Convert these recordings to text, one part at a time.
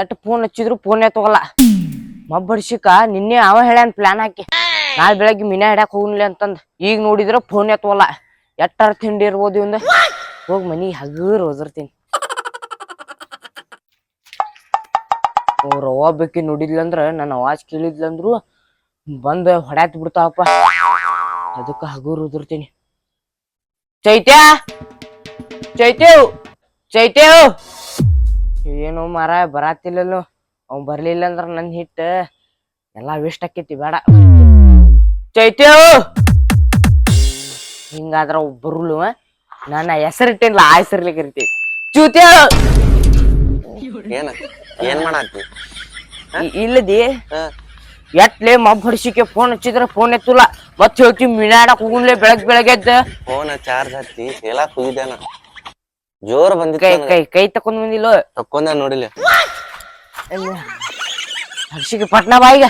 ಎಷ್ಟ್ ಫೋನ್ ಹಚ್ಚಿದ್ರು ಫೋನೇ ತಗೋಲ್ಲ. ಮಬ್ಬಡ್ಸಿಕ, ನಿನ್ನೆ ಅವ ಹೇಳ್ಯಾನ ಪ್ಲಾನ್ ಹಾಕಿ. ನಾಳೆ ಬೆಳಗ್ಗೆ ಮೀನಾ ಹಿಡ್ಯಾಕ ಹೋಗ್ಲಿ ಅಂತಂದ್. ಈಗ ನೋಡಿದ್ರ ಫೋನ್ ಎತ್ತವಲ್ಲ ಎಟ್ಟಾರ ತಿಂಡಿ ಇರ್ಬೋದು ಇವಂದ. ಹೋಗ್ ಮನಿ ಹಗರ್ ಓದಿರ್ತೀನಿ ಅವ್ರ ಬೇಕಿ ನೋಡಿದ್ಲಂದ್ರ ನನ್ನ ಅವಾಜ್ ಕೇಳಿದ್ಲಂದ್ರು ಬಂದ ಹೊಡ್ಯಾತ್ ಬಿಡ್ತಾವಪ್ಪ. ಅದಕ್ಕ ಹಗೂರ್ ಉದುರ್ತೀನಿ ಚೈತ್ಯ? ಚೈತ್ಯವ್ ಚೈತ್ಯವ್ ಏನು ಮಾರ ಬರಾತಿಲ್ಲಲ್ಲೋ. ಅವ್ ಬರ್ಲಿಲ್ಲ ಅಂದ್ರ ನನ್ ಹಿಟ್ಟ ಎಲ್ಲಾ ವೇಸ್ಟ್ ಆಕೇತಿ ಬೇಡ. ಚೈತ್ಯವ್ ಹಿಂಗಾದ್ರ ಬರುಲು ನನ್ನ ಹೆಸರಿಟ್ಟಿಲ್ಲ ಆ ಹೆಸರ್ಲಿಕ್ಕೆ ಇರ್ತಿ ಚೂತ್ಯ ಏನ ಏನ್ ಮಾಡಾತಿ? ಇಲ್ಲದಿ. ಎಟ್ಲೆ ಮಬ್ ಹೊಡಿಸಿಕೆ ಫೋನ್ ಹಚ್ಚಿದ್ರ ಫೋನ್ ಎತ್ತಲ್ಲ. ಮತ್ ಹೇಳ್ತಿ ಮಿನಾಡಕ್ ಹೋಗ್ಲೆ ಬೆಳಗ್ ಬೆಳಗ್ಗೆ ಎದ್ದ. ಫೋನ್ ಚಾರ್ಜ್ ಹಚ್ಚಿ ಹೇಳಾಕ್ ಹೋಗಿದ್ದೇನ ಜೋರ್ ಕೈ ಬಂದಿತ್ತು ಕೈ ಕೈ ತಕೊಂಡ್ ಬಂದಿಲ್ಲ? ತಕ್ಕೊಂದ ನೋಡಿಲ್ಲ. ಹರ್ಷಿಗೆ ಪಟ್ನ ಬಾಯಿಗ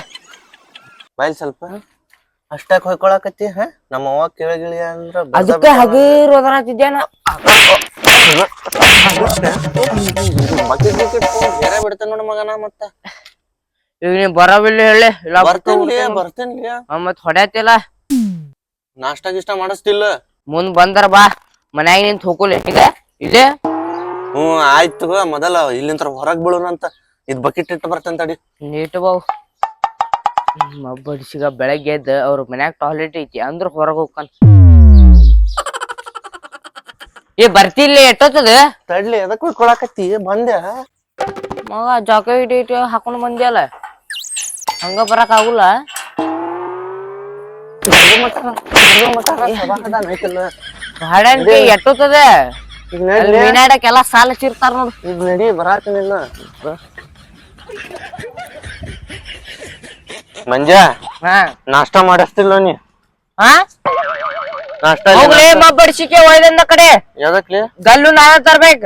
ಬಾಯ್ ಸ್ವಲ್ಪ. ಅಷ್ಟಾಕ್ ಹೊಯ್ಕೊಳಕತ್ತಿ ಹ? ನಮ್ಮ ಅವ್ವ ಕೇಳಗಿಳಿ ಅಂದ್ರ ಬರ್ದ ಅದಕ್ಕೆ ಹಗೀರ್ ಓದರಾತಿದ್ದೇನ ಬಕೆಟ್ ಬೇರೆ ಬಿಡ್ತಾನ ನೋಡ ಮಗನ ಮತ್ತ. ಈಗ ನೀ ಬರವಿಲ್ಲ ಹೇಳಿ ಇಲ್ಲ ಬರ್ತೇನ್ಲಿ ಬರ್ತೇನ್ಲಿ. ಮತ್ ಹೊಡ್ಯಾತಿಲ್ಲ. ನಾಷ್ಟಾ ಗಿಷ್ಟ ಮಾಡಿಸ್ತಿಲ್ಲ. ಮುಂದ್ ಬಂದರ ಬಾ ಮನ್ಯಾಗ ನಿಂತ ಹೋಗೋಲಿ ಈಗ. ಇದೆ ಹ್ಮ್ ಆಯ್ತು ಮೊದಲ ಇಲ್ಲಿಂತ್ರ ಹೊರಗ್ ಬೀಳೋಣ ಅಂತ ಇದ್ ಬಕೆಟ್ ಇಟ್ಟು ಬರ್ತಂತಡಿ ತಡಿ ನೀಟ್ ಬಾವು ಬಡಿಸಿಗ ಬೆಳಗ್ಗೆ ಎದ್ದ ಅವ್ರ ಮನ್ಯಾಗ ಟಾಯ್ಲೆಟ್ ಐತಿ ಅಂದ್ರ ಹೊರಗ್ ಹೋಗ್ಕನ್ ಏ ಬರ್ತಿಲ್ಲ ಎಟ್ಟೋತದ ತಡ್ಲಿ ಎದಕ್ ಕೊಡಾಕತ್ತಿ ಬಂದ ಮಗ ಜಾಕೆಟ್ ಇಟ್ ಹಾಕೊಂಡ್ ಬಂದ್ಯಲ್ಲ ಹಂಗ ಬರಕ್ ಆಗುಲ್ಲ ಭಾಡಂತಿ ಎಟ್ಟೋತದ ಈಗ ನಡಿ. ಮೀನಾಡಕ್ ಎಲ್ಲಾ ಸಾಲ ಚಿರ್ತಾರ ನೋಡು. ಈಗ ನಡಿ ಬರಾತನಿಲ್ಲ ಮಂಜ ನಾಷ್ಟಾ ಮಾಡಿಸ್ತಿಲ್ಲ ನೀ. ಹಾ? ನಾಷ್ಟಾ ಹೋಗ್ಲೇ ಮಬ್ಬಡಿಸಿಕೆ ಒಯ್ದಂದ ಕಡೆ. ಯಾವ್ದಕ್ಲಿ? ಗಲ್ಲು ನಾನ ತರ್ಬೇಕ.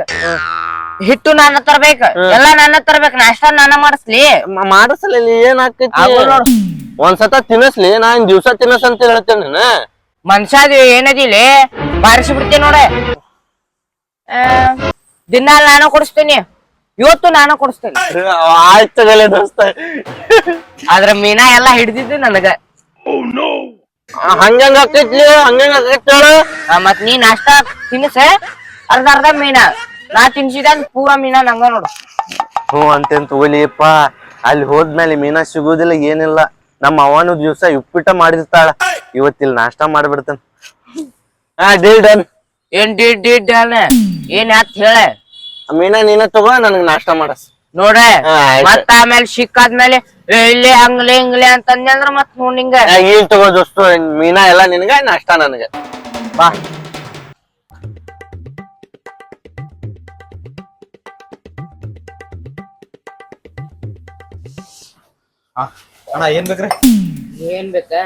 ಹಿಟ್ಟು ನಾನ ತರ್ಬೇಕ. ಎಲ್ಲ ನಾನ ತರ್ಬೇಕ. ನಾಷ್ಟ ನಾನ ಮಾಡಿಸ್ಲಿ. ಮಾಡಿಸ್ಲಿಲ್ಲ ಏನ್ ಆಕೈತಿ. ಒಂದ್ಸತ ತಿನ್ನಸ್ಲಿ ನಾನ್ ದಿವ್ಸ ತಿನ್ನಸ್ ಅಂತ ಹೇಳ್ತೇನೆ ಮನ್ಸಾದ ಏನದಿಲಿ? ಬಾರಿಸಿ ಬಿಡ್ತೀನಿ ನೋಡ. ದಿನಾಲ್ ನಾನು ಕೊಡಿಸ್ತೀನಿ. ಇವತ್ತು ನಾನು ಕೊಡಿಸ್ತೀನಿ. ಆಯ್ತು ದೋಸ್ತ. ಆದ್ರ ಮೀನಾ ಎಲ್ಲಾ ಹಿಡ್ದಿದ್ದು ನನಗ. ಹಂಗಂಗ ಆಕೈತಿ ಹಂಗಂಗ ಆಕೈತಿ ಆ, ಮತ್ ನೀ ನಾಷ್ಟ ತಿನ್ಸ ಅರ್ಧ ಅರ್ಧ ಮೀನಾ. ನಾ ತಿನ್ಸಿದಾಗ ಪೂರಾ ಮೀನಾ ನಂಗ ನೋಡು. ಹ್ಞೂ ಅಂತೇನ್ ತಗೊಲಿಯಪ್ಪ ಅಲ್ಲಿ ಹೋದ್ಮೇಲೆ ಮೀನಾ ಸಿಗುದಿಲ್ಲ ಏನಿಲ್ಲ. ನಮ್ಮ ಅವನು ದಿವ್ಸ ಉಪ್ಪಿಟ್ಟ ಮಾಡಿರ್ತಾಳ. ಇವತ್ತಿಲ್ಲಿ ನಾಷ್ಟಾ ಮಾಡ್ಬಿಡ್ತಾನ. ಹಾ ಡೀಲ್ ಡನ್ ಏನ್ ಡಿ ಡಿ ಏನ್ ಯಾತ್ ಹೇಳ? ಮೀನಾ ನೀನ ತಗೋ ನನಗ್ ನಾಷ್ಟಾ ಮಾಡಸ್. ನೋಡ ಮತ್ ಮತ್ತ ಆಮೇಲೆ ಸಿಕ್ಕಾದ್ಮೇಲೆ ಏ, ಇಲ್ಲಿ ಹಂಗ್ಲಿ ಹಿಂಗ್ಲಿ ಅಂತಂದೆ ಅಂದ್ರ ಮತ್ ನೋಡ್ ನಿಂಗ. ಏನ್ ತಗೋ ದೋಸ್ತು ಮೀನಾ ಎಲ್ಲ ನಿನಗ ನಾಷ್ಟಾ ನನಗ. ಬಾ. ಅಣ್ಣ ಏನ್ ಬೇಕ್ರಿ? ಏನ್ ಬೇಕಾ?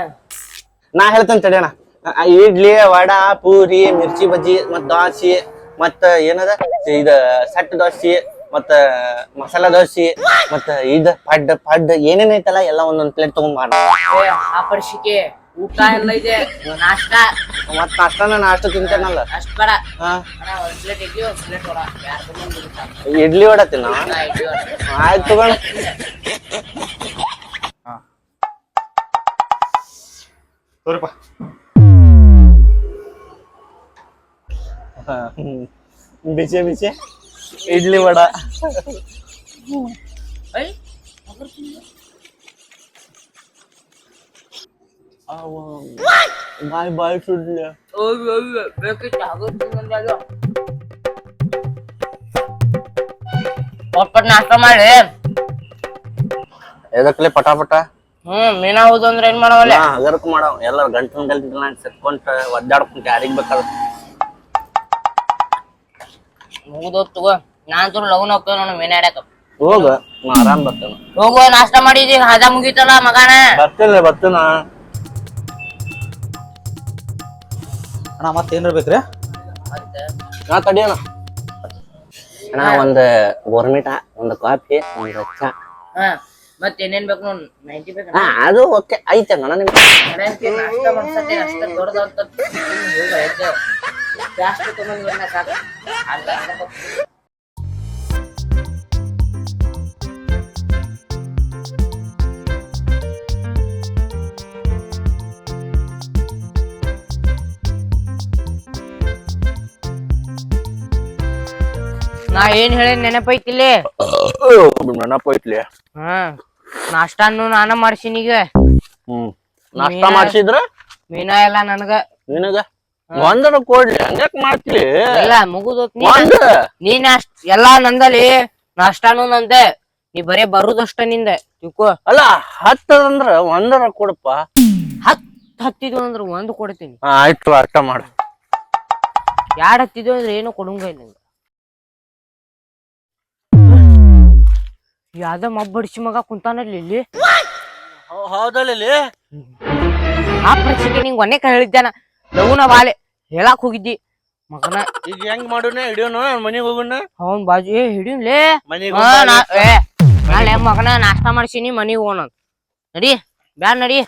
ನಾ ಹೇಳ್ತೇನೆ ತಡಿಯಣ ಇಡ್ಲಿ ವಡಾ ಪೂರಿ ಮಿರ್ಚಿ ಬಜ್ಜಿ ಮತ್ ದೋಸೆ ಮತ್ತ ಏನದ? ಇದ ಸಟ್ ದೋಸೆ ಮತ್ತ ಮಸಾಲಾ ದೋಸೆ ಮತ್ತ ಇದ ಪಡ್ ಪಡ್ ಏನೇನ್ ಐತಲ್ಲ ಎಲ್ಲ ಒಂದೊಂದ್ ಪ್ಲೇಟ್ ತಗೊಂಡ್ ಮಾಡ. ಏ, ಆ ಊಟ ಎಲ್ಲ ಇದೆ ನಾಷ್ಟ. ಮತ್ ನಾಷ್ಟಾನ ನಾಷ್ಟ ತಿಂತೇನಲ್ಲ? ಅಷ್ಟ ಬೇಡ. ಒಂದ್ ಪ್ಲೇಟ್ ಇಡ್ಲಿ ಒಂದ್ ಪ್ಲೇಟ್ ವಡ. ತಗೊಂಡ್? ಇಡ್ಲಿ ವಡಾ ತಿನ್ನ. ಆಯ್ತು ತಗೋಣ ತೋರಿಪ್ಪ. ಬಿಸಿ ಬಿಸಿ ಇಡ್ಲಿ ವಡಾ. ಬಾಯ್ ಬಾಯ್ ಸುಡ್ಲ. ಹೋಗಿ ಹೋಗಿ. ಬೇಕಿತ್ತು ಹಗರ್ ತಿನ್ನಂದಾಗ. ಪಟ್ ಪಟ್ ನಾಷ್ಟ ಮಾಡಿ. ಎದಕ್ಲೆ ಪಟ ಪಟ ಹ್ಮ್ ಮೀನಾ ಹೌದು ಅಂದ್ರೆ ಏನ್ ಮಾಡವಲ್ಲ? ಅದಕ್ಕೆ ಹಗರಕ್ ಮಾಡವ್. ಎಲ್ಲಾರು ಗಂಟು ಗಂಟೆ ಸೆಟ್ಕೊಂತ ಒದ್ದಾಡ್ಕೊಂತ ಯಾರಿಗ್ ಬೇಕಾದ ಮುಗಿದೋತ್ ತಗೋ ನಾನ್ ಲಗ್ನ ಹೋಗ್ತೇವೆ ನಾನು ಮೀನಾ ಹೋಗು ಹೋಗ ನಾ ಆರಾಮ್ ಬರ್ತೇನೆ. ಹೋಗ ನಾಷ್ಟ ಮಾಡಿದಿ ಹದ ಮುಗೀತಲ್ಲ ಮಗನ? ಬರ್ತೇನೆ ಬರ್ತೇನ. ಅಣ್ಣ ಮತ್ತೇನ್ರ ಬೇಕ್ರಿ? ನಾ ತಡಿಯೋಣ ಅಣ್ಣ ಒಂದ್ ಗೋರ್ಮಿಟ ಒಂದ್ ಕಾಫಿ ಒಂದ್ ಚಾ. ಹಾ ಏನೇನ್ ಬೇಕು ನೋಡ್ ನೈಂಟಿ ಬೇಕು ಹಾ ಅದು ಓಕೆ. ಐತೆ ಅಣ್ಣ ನಿಮ್ಗೆ ನಾಷ್ಟ ಮಾಡ್ಸತ್ತೆ ಅಷ್ಟ ದೊಡ್ಡದಂತ ಜಾಸ್ತಿ ತೊಗೊಂಡು ಸಾಕು. ಅಲ್ಲ ನಾ ಏನ್ ಹೇಳಿ ನೆನಪೈತಿಲ್ಲಿ? ನೆನಪೈತ್ಲಿ. ಹಾ ನಾಷ್ಟಾನು ನಾನ ಮಾಡ್ಸಿನೀಗ ಹ್ಮ್ ನಾಷ್ಟಾ ಮಾಡ್ಸಿದ್ರ? ಮೀನಾ ಎಲ್ಲ ನನಗ. ನಿನಗ? ಒಂದರ ಕೊಡ್ಲಿ ಹಂಗ್ಯಾಕ್ ಮಾಡ್ತಿ ಎಲ್ಲ ಮುಗುದೋತ್ ನೀ ಒಂದ? ನೀನ್ ಅಷ್ಟ್ ಎಲ್ಲಾ ನಂದಲ್ಲಿ ನಾಷ್ಟಾನು ನಂದೆ. ನೀ ಬರೇ ಬರುದಷ್ಟ ನಿಂದೆ. ತಿಳ್ಕೊ. ಅಲ್ಲ ಹತ್ತದಂದ್ರ ಒಂದರ ಕೊಡಪ್ಪ. ಹತ್ ಹತ್ತಿದ್ವು ಅಂದ್ರ ಒಂದ್ ಕೊಡ್ತೀನಿ. ಹಾ, ಆಯ್ತು ಅರ್ಥ ಮಾಡ. ಯಾಡ್ ಹತ್ತಿದ್ವು ಅಂದ್ರೆ ಏನು ಕೊಡಂಗ ಇಲ್ಲ ನಿಂಗೆ. ಯಾವ್ದೋ ಮಬ್ಬಡಿಸಿ ಮಗ ಕುಂತಾನಲ್ಲಿ ಇಲ್ಲಿ. ಹೌದಲ್ಲಿ ಆ ಪ್ರಶ್ನೆಗೆ ನಿಂಗೆ ಒನ್ನೆ ಹೇಳಿದ್ದಾನ ಲಗುನ ಬಾಲೆ ಹೇಳಾಕ್ ಹೋಗಿದ್ದಿ. ಮಗನ ಈಗ ಹೆಂಗ್ ಮಾಡೋಣ ಹಿಡಿಯೋಣ ಮನಿಗ್ ಹೋಗೋಣ ಅವನ್ ಬಾಜು ಏ ಹಿಡಿಯುನ್ಲೇ ಮನೆಗೆ ನಾಳೆ ಮಗನ ನಾಷ್ಟಾ ಮಾಡ್ಸಿನಿ ಮನಿಗ್ ಹೋಗೋಣ ನಡಿ ಬ್ಯಾಡ ನಡಿ.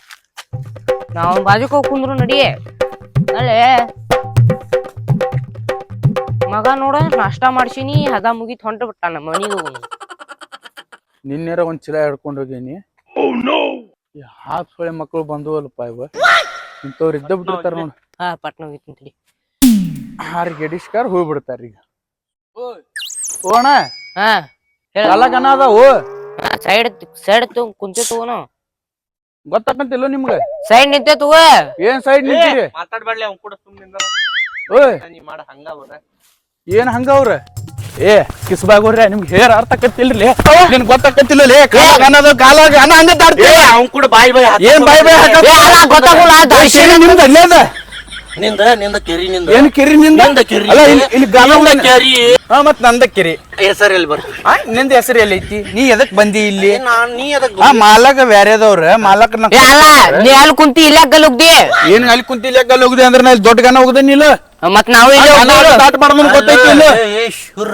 ನಾ ಅವನ್ ಬಾಜುಕ್ ಹೋಗ್ ಕುಂದ್ರು ನಡಿ. ನಾಳೆ ಮಗ ನೋಡ ನಾಷ್ಟಾ ಮಾಡ್ಸಿನಿ ಹದ ಮುಗಿತ್ ಹೊಂಟ ಬಿಟ್ಟಾನ ಮನಿಗ್ ಹೋಗೋಣ ನಿನ್ನೆರ ಒಂದ್ ಚೀಲ ಹಿಡ್ಕೊಂಡು ಹೋಗೀನಿ. ಈ ಹಾಫ್ ಸೊಳೆ ಮಕ್ಕಳು ಬಂದವಲ್ಲಪ್ಪ ಇವ. ಇಂಥವ್ರು ಇದ್ದ ಬಿಟ್ಟಿರ್ತಾರ ನೋಡ್. ಹಾ ಪಟ್ನ ಹೋಗಿತ್ತು ತಡಿ ಆರ್ ಗೆಡಿಸ್ಕಾರ ಹೋಗ್ಬಿಡ್ತಾರ ಈಗ. ಓಣ ಹಾ ಹೇಳ. ಎಲ್ಲ ಗನ ಅದಾವು ಸೈಡ್ ಸೈಡ್ ಕುಂತೆ ತಗೋನು. ಗೊತ್ತಾಕಂತಿಲ್ಲ ನಿಮ್ಗ? ಸೈಡ್ ನಿಂತೆ ತಗೋ. ಏನ್ ಸೈಡ್ ನಿಂತೀರಿ ಮಾತಾಡ್ಬೇಡ್ಲಿ ಅವ್ನ್ ಕೂಡ ಸುಮ್ಮನೆ ಓಯ್. ನೀ ಮಾಡ ಹಂಗ ಅವ್ರ ಏನ್ ಹಂಗ ಅವ್ರ? ಏ ಕಿಸ್ಬಾಗೋರ್ರೆ ನಿಮ್ಗೆ ಹೇರ್ ಅರ್ಥ ಕತ್ತಿಲ್ರಿ ನಿನ್ ಗೊತ್ತಾಕತ್ತಿಲ್ಲ ಲೇ ಕಾಲಾಗ ಅನ್ನೋದು ಕಾಲಾಗ ಅನ್ನ ಹಂಗ ತಾಡ್ತಿ ಅವ್ನ್ ಕೂಡ ಬಾಯಿ ಬಾಯಿ ಏನ್ ಬಾಯ್ ಬಾಯ್ ಅಲ್ಲ, ಗೊತ್ತಾಗುಲ್ಲ, ನಿಮ್ದು ಅಲ್ಲೇ ನಿಂದ ನಿಂದ ಕೆರಿ ನಿಂದ. ಏನ್ ಕೆರಿ ನಿಂದ? ನಿಂದ ಕೆರಿ. ಅಲ್ಲ ಇಲ್ಲಿ ಇಲ್ಲಿ ಗಾಲ ನಿಂದ ಉಳ್ಳ- ಕೆರಿ. ಹಾ ಮತ್ ನಂದ ಕೆರಿ. ಹೆಸರು ಎಲ್ಲಿ ಆ, ನಿಂದ ಹೆಸರು ಎಲ್ಲಿ ಐತಿ ನೀ ಎದಕ್ ಬಂದಿ ಇಲ್ಲಿ? ನಾನ್ ನೀ ಮಾಲಕ ಬ್ಯಾರೆದವ್ರ ಮಾಲಕ ಏ ಅಲ್ಲ ನೀ ಅಲ್ಲಿ ಕುಂತಿ ಇಲ್ಲ ಗಲುಗ್ದಿ ಏನ್ ಅಲ್ಲಿ ಕುಂತಿಲ್ಲ ಗಲ್ ಹೋಗುದೆ ಅಂದ್ರೆ ನಾ ಇಲ್ಲಿ ದೊಡ್ಡ ಗನ ಹೋಗದೇನಿಲ್ಲ ಮತ್ ನಾವು ಸ್ಟಾರ್ಟ್ ದಾಟ್ ಮಾಡ್ದು ಗೊತ್ತೈತಿ ಇಲ್ಲ. ಏ, ಏ, ಹುರ್.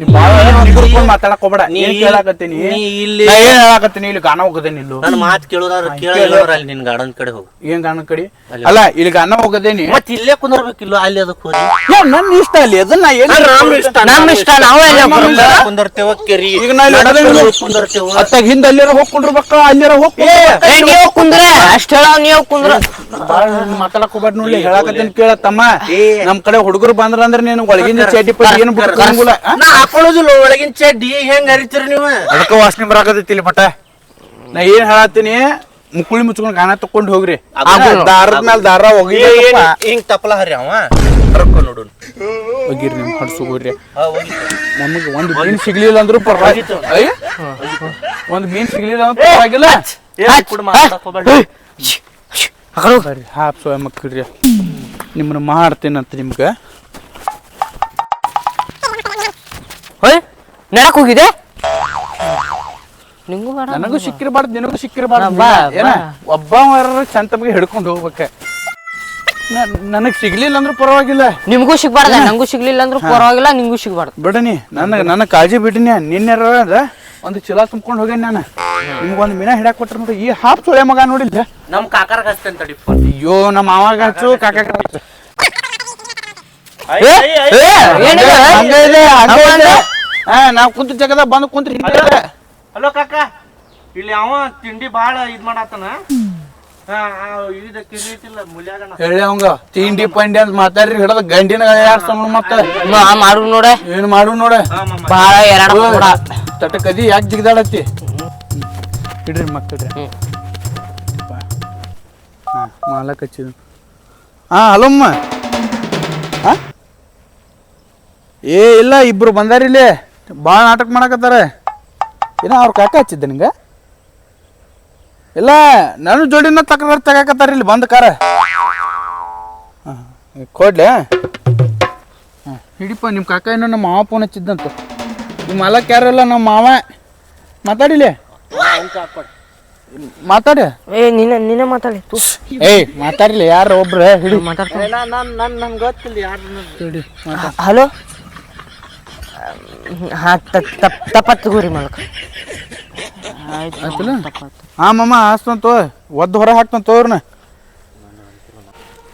ಮಾತಾಡಕ್ ಹೋಗ್ಬೇಡ ನೀ ಇಲ್ಲಿ ಏನ್ ಹೇಳಾಕತ್ತೀನಿ? ಇಲ್ಲಿ ಗಾನ ಹೋಗದೇನಿ ಇಲ್ಲು? ನನ್ನ ಮಾತ್ ಕೇಳೋದಾರ ಅಲ್ಲಿ ನಿನ್ ಗಾರ್ಡನ್ ಕಡೆ ಹೋಗು. ಏನ್ ಗಾನ ಕಡಿ? ಅಲ್ಲ ಇಲ್ಲಿ ಗಾನ ಹೋಗದೇನಿ. ಮತ್ ಇಲ್ಲೇ ಕುಂದರ್ಬೇಕಿಲ್ಲ ಅಲ್ಲಿ ಅದಕ್ಕೆ ಹೋಗಿ. ಏ, ನನ್ ಇಷ್ಟ ಅಲ್ಲಿ. ಅದನ್ನ ಏನ್ ನಮ್ ಇಷ್ಟ ನಮ್ ಇಷ್ಟ ನಾವೇ ಇಲ್ಲ ಕುಂದ್ರ. ಕುಂದರ್ತೇವ ಕೆರಿ. ಈಗ ನಾ ಇಲ್ಲಿ ಅಡದಂಗ ಕುಂದರ್ತೇವ. ಅತ್ತಾಗ ಹಿಂದ ಅಲ್ಲಿರ ಅಲ್ಲಿರ ಹೋಗ್ ನೀವು ಕುಂದ್ರ? ಅಷ್ಟ ಹೇಳ ನೀವು ಕುಂದ್ರ. ಬಾಳ ಮಾತಾಡಕ್ ಹೋಗ್ಬೇಡ ನೋಡಿ ಹೇಳಾಕತ್ತೀನಿ ಕೇಳ ತಮ್ಮ. ನಮ್ ಕಡೆ ಹುಡುಗರು ಬಂದ್ರ ಅಂದ್ರೆ ನೀನು ಒಳಗಿಂದ ಚೇಟಿ ಪಟ್ಟಿ ಏನು ಹಾಕೊಳ್ಳೋದಿಲ್ಲ ಒಳಗಿನ ಚಡ್ಡಿ ಹೆಂಗ್ ಹರಿತೀರಿ ನೀವು? ಅದಕ್ಕೆ ವಾಸನೆ ಬರಾಕತೈತಿ ಇಲ್ಲಿ ಮಟ ನಾ ಏನ್ ಹೇಳತ್ತೀನಿ ಮುಕ್ಕುಳಿ ಮುಚ್ಕೊಂಡು ಗಾನ ತಕೊಂಡ್ ಹೋಗ್ರಿ. ದಾರದ ಮೇಲೆ ದಾರ ಹೋಗಿ ಹಿಂಗ್ ತಪ್ಪಲ ಹರಿ ಅವ? ಕರ್ಕೊ ನೋಡು. ಹೋಗಿರಿ ನಿಮ್ ಹಡ್ಸುಗೋರಿ ನಮಗ್ ಒಂದ್ ಮೀನ್ ಸಿಗ್ಲಿಲ್ಲ ಅಂದ್ರು ಪರವಾಗಿತ್ತು ಅಯ್ಯ ಒಂದ್ ಮೀನ್ ಸಿಗ್ಲಿಲ್ಲ ಅಂದ್ರೆ ಪರವಾಗಿಲ್ಲ? ಹಾಪ್ ಸೋಯ ಮಕ್ಕಳ್ರಿ ನಿಮ್ಮನ್ನ ಮಾಡ್ತೇನಂತ ನಿಮ್ಗ. ಹೋಯ್ ನಡಕ್ ಹೋಗಿದೆ ನಿಂಗೂ ಬೇಡ ನನಗೂ ಸಿಕ್ಕಿರಬಾರ್ದು ನಿನಗೂ ಸಿಕ್ಕಿರಬಾರ್ದು. ಬಾ, ಏನ ಬಾ. ಒಬ್ಬ ಚಂತಮಗೆ ಹಿಡ್ಕೊಂಡು ಹೋಗ್ಬೇಕ. ನನಗ್ ಸಿಗ್ಲಿಲ್ಲ ಅಂದ್ರೂ ಪರವಾಗಿಲ್ಲ. ನಿಮ್ಗೂ ಸಿಗ್ಬಾರ್ದ ನಂಗೂ ಸಿಗ್ಲಿಲ್ಲ ಅಂದ್ರೂ ಪರವಾಗಿಲ್ಲ ನಿಂಗೂ ಸಿಗ್ಬಾರ್ದು. ಬಿಡನಿ ನನ್ನ ನನ್ನ ಕಾಳಜಿ ಬಿಡಿನಿ ನಿನ್ನೆ ಒಂದು ಚೀಲ ತುಂಬ್ಕೊಂಡು ಹೋಗೇನಿ ನಾನು. ನಿಮ್ಗೊಂದು ಮೀನ ಹಿಡಾಕ್ ಕೊಟ್ರ ನೋಡಿ ಈ ಹಾಪ್ ಸೊಳೆ ಮಗ ನೋಡಿಲ್ಲ. ನಮ್ ಕಾಕಾರ ಹಚ್ತೇನೆ ತಡಿ ಅಯ್ಯೋ ನಮ್ಮ ಮಾವಾಗ ಹಚ್ಚು ಕಾಕ ಹಚ್ಚು. ಏನಿದೆ? ಹಂಗ ಇದೆ ಹಂಗ ಇದೆ. ಹಾ ನಾವು ಕುಂತ ಜಗದ ಬಂದು ಕುಂತ್ರಿ ಹಿಂದೆ. ಹಲೋ ಕಾಕ ಇಲ್ಲಿ ಅವ ತಿಂಡಿ ಬಾಳ ಇದ್ ಮಾಡಾತನ. ಅವಂಗ ತಿಂಡಿ ಪಂಡಿ ಅಂತ ಮಾತಾಡ್ರಿ ಹಿಡದ ಗಂಡಿನ ಮತ್ತ? ಮ- ಮಾಡು ನೋಡ. ಏನ್ ಮಾಡು ನೋಡ? ಬಾಳ ಎರಡ ತಟ ಕದಿ ಯಾಕೆ ಜಿಗದಾಡತ್ತಿ? ಇಡ್ರಿ ಮಕ್ಕಳ ಮಾಲಕ್ ಹಚ್ಚಿದ. ಹಾ ಹಲೋಮ್ಮ ಏ ಇಲ್ಲ ಇಬ್ರು ಬಂದಾರ ಇಲ್ಲಿ ಭಾಳ ನಾಟಕ ಮಾಡಕತ್ತಾರೆ. ಏನೋ ಅವ್ರ ಕಾಕ ಹಚ್ಚಿದ್ದೆ ನಿಂಗೆ? ಇಲ್ಲ ನನ್ನ ಜೋಡಿನ ತಕರಾರ್ ತಗಾಕತ್ತಾರ ಇಲ್ಲಿ ಬಂದ ಕಾರ. ಹಾಂ ಕೊಡ್ಲೆ? ಹಾಂ ಹಿಡಿಪ ನಿಮ್ಮ ಕಾಕ ಏನೋ ನಮ್ಮ ಮಾವ ಫೋನ್ ಹಚ್ಚಿದ್ದಂತ. ನಿಮ್ಮ ಮಾಲಕ್ ಯಾರಲ್ಲ ನಮ್ಮ ಮಾವ? ಮಾತಾಡಿಲಿ ಮಾತಾಡಿ. ಏ ನಿನ್ನ ನಿನ್ನ ಮಾತಾಡಿ. ಏಯ್ ಮಾತಾಡಿಲಿ ಯಾರ ಒಬ್ರು ಹಿಡಿ ಮಾತಾಡ್ತಾರೆ. ಹಲೋ? ಹಾ ತಪ್ಪತ್ತು ಗುರಿ ಮಾಲಕ. ಆಯ್ತಲ್ಲ? ಹಾ ಮಮ್ಮ ತೋ ಒದ್ದು ಹೊರ ಹಾಕ್ತಂತ ತೋರ್ನ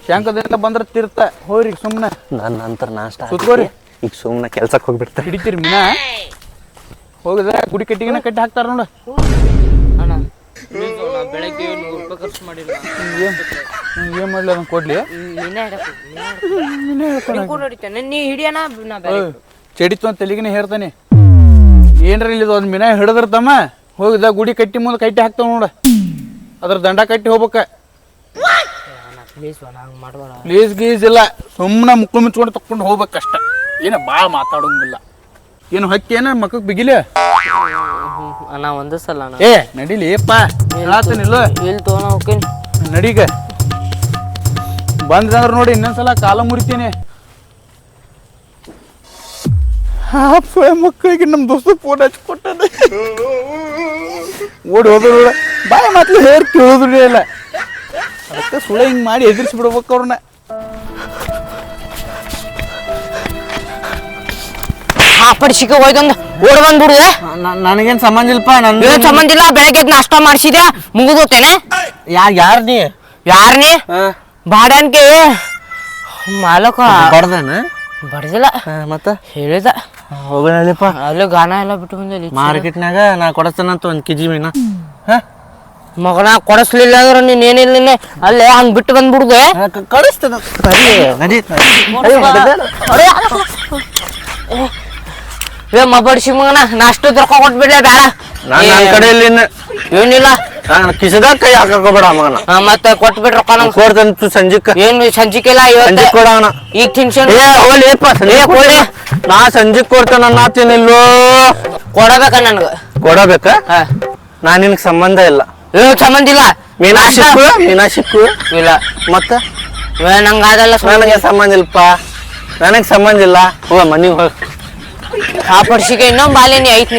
ಶಂಕದಿಂದ ಬಂದ್ರ ತಿರ್ತ ಹೋರಿ ಸುಮ್ಮನೆ ನನ್ನ ನಂತರ ನಾಷ್ಟ ಸುತ್ಕೋರಿ ಈಗ ಸುಮ್ಮನೆ ಕೆಲ್ಸಕ್ಕೆ ಹೋಗ್ಬಿಡ್ತಾರೆ ಹಿಡಿತೀರಿ ಮೀನಾ? ಹೋಗಿದ್ರೆ ಗುಡಿ ಕಟ್ಟಿಗೆನ ಕಟ್ಟಿ ಹಾಕ್ತಾರ ನೋಡ. ಅಣ್ಣ ಬೆಳಗ್ಗೆ ನೂರು ರೂಪಾಯಿ ಖರ್ಚು ಮಾಡಿಲ್ಲ. ಏನ್? ಏನ್ ಮಾಡ್ಲಿ ಅದನ್ನ ಕೊಡ್ಲಿ? ನೀನೇ ನೀನೇ ನೀ ಹಿಡಿಯೋಣ ನಾ ಚಡಿತು ಅಂತ ತಲೆಗಿನ ಹೇಳ್ತಾನೆ. ಏನ್ರ ಇಲ್ಲಿ ಒಂದು ಮಿನ ಹಿಡಿದಿರ್ತಮ್ಮ ಹೋಗಿದ ಗುಡಿ ಕಟ್ಟಿ ಮುಂದೆ ಕಟ್ಟಿ ಹಾಕ್ತಾವ ನೋಡ. ಅದ್ರ ದಂಡ ಕಟ್ಟಿ ಹೋಗ್ಬೇಕ. ಪ್ಲೀಸ್ ಗೀಸ್ ಇಲ್ಲ. ಸುಮ್ಮನೆ ಮುಕ್ಕಳು ಮುಚ್ಕೊಂಡು ತಕ್ಕೊಂಡು ಹೋಗ್ಬೇಕಷ್ಟ. ಏನ ಭಾಳ ಮಾತಾಡೋಂಗಿಲ್ಲ. ಏನು ಹಕ್ಕಿ ಏನ ಮಕ್ಕಕ್ಕೆ ಬಿಗಿಲಿ? ನಾ ಒಂದ ಸಲ ಏ ನಡಿಲಿ ಏಪ್ಪ. ಹೇಳಾತನಿಲ್ಲ ಇಲ್ಲಿ? ತೊಗೊಂಡು ಹೋಗ್ತೀನಿ. ನಡೀಗ. ಬಂದ್ರೆ ನೋಡಿ ಇನ್ನೊಂದ್ಸಲ ಕಾಲ ಮುರಿತೀನಿ. ಹಾಪ ಮಕ್ಕಳಿಗೆ ನಮ್ಮ ದೋಸ್ತ ಫೋನ್ ಹಚ್ಚಿ ಕೊಟ್ಟದ ಓಡಿ ಹೋದ್ರು ನೋಡ. ಬಾಯಿ ಮಾತು ಹೇರ್ ಕೇಳೋದ್ರಿ ಇಲ್ಲ. ಅದಕ್ಕೆ ಸುಳ್ಳ ಹಿಂಗೆ ಮಾಡಿ ಎದುರಿಸಿ ಬಿಡ್ಬೇಕು ಅವ್ರನ್ನ. ಆ ಪಡಿಸಿಕ ಹೋಯ್ದೊಂದು. ಓಡ್ ಬಂದ್ಬಿಡುದೆ ನನಗೇನು ಸಂಬಂಧ ಇಲ್ಲಪ್ಪ ನಂದು ಏನ್ ಸಂಬಂಧ ಇಲ್ಲ? ಬೆಳಗ್ಗೆ ಎದ್ದು ನಾಷ್ಟ ಮಾಡಿಸಿದೆ ಮುಗಿದೋತೇನೆ? ಯಾರ್ ಯಾರ್ ನೀ? ಯಾರನೇ? ಬಾಡನ್ಕೆ? ಮಾಲಕ. ಬಡ್ದನ? ಬಡ್ದಿಲ್ಲ. ಮತ್ತೆ? ಹೇಳಿದ. ಹೋಗೋಣಪ್ಪ ಅಲ್ಲಿ ಗಾನ ಎಲ್ಲ ಬಿಟ್ಟು ಬಂದಲ್ಲಿ ಮಾರ್ಕೆಟ್ನಾಗ ನಾ ಕೊಡಸ್ತೇನಂತ ಒಂದು ಕೆಜಿ ಮೀನ? ಹ? ಮಗನ ಕೊಡಸ್ಲಿಲ್ಲ ಅಂದ್ರೆ ನೀನ್ ಏನಿಲ್ಲ ನೀನೆ. ಅಲ್ಲೇ ಹಂಗ್ ಬಿಟ್ಟು ಬಂದ್ಬಿಡುದೆ. ಕ- ಕಳಿಸ್ತೇನ. ಏ ಮಬಡಿಸಿ ಮಗನ ನಾಷ್ಟ ದೊರಕ ಕೊಟ್ಬಿಡ್ಲೆ ಬೇಡ. ನನ್ನ ನನ್ ಕಡೆಯಲ್ಲಿ ಏನಿಲ್ಲ. ಕಿಸದ ಕಿಸದಾಗ ಕೈ ಹಾಕೋಬೇಡ ಮಗನ. ಹಾ, ಮತ್ತೆ ಕೊಟ್ಬಿಡ್ ರೊಕ್ಕ ನಂಗ್ ಕೊಡ್ತೇನೆ ಸಂಜಿಕ. ಏನು ಸಂಜಿಕೆಲ್ಲ ಇಲ್ಲ ಸಂಜೆ ಕೊಡೋಣ ಈಗ ತಿನ್ಸನ್ ಏ ಕೊಡಿ. ನಾ ಸಂಜೆ ಕೊಡ್ತೇನೆ ಅನ್ನತ್ತೀನಿಲ್ಲೋ ಕೊಡಬೇಕ ನನ್ಗ? ಕೊಡಬೇಕ. ನಾ ನಿನಗ್ ಸಂಬಂಧ ಇಲ್ಲ. ಏ ಸಂಬಂಧ ಇಲ್ಲ. ಮೀನಾ ಸಿಕ್ಕು ಮೀನಾ ಸಿಕ್ಕು ಇಲ್ಲ. ಮತ್ತ? ನಂಗಾಗಲ್ಲ ನಂಗ್ ಅದೆಲ್ಲ ಸಂಬಂಧ ನನಗೆ ಸಂಬಂಧ ಇಲ್ಲಪ್ಪ. ನನಗ್ ಸಂಬಂಧ ಇಲ್ಲ. ಹೋಗ ಮನಿ ಹೋಗ. ಆ ಪಡಿಸಿಗೆ ಇನ್ನೊಂದ್ ಬಾಲೇನಿ ಐತಿ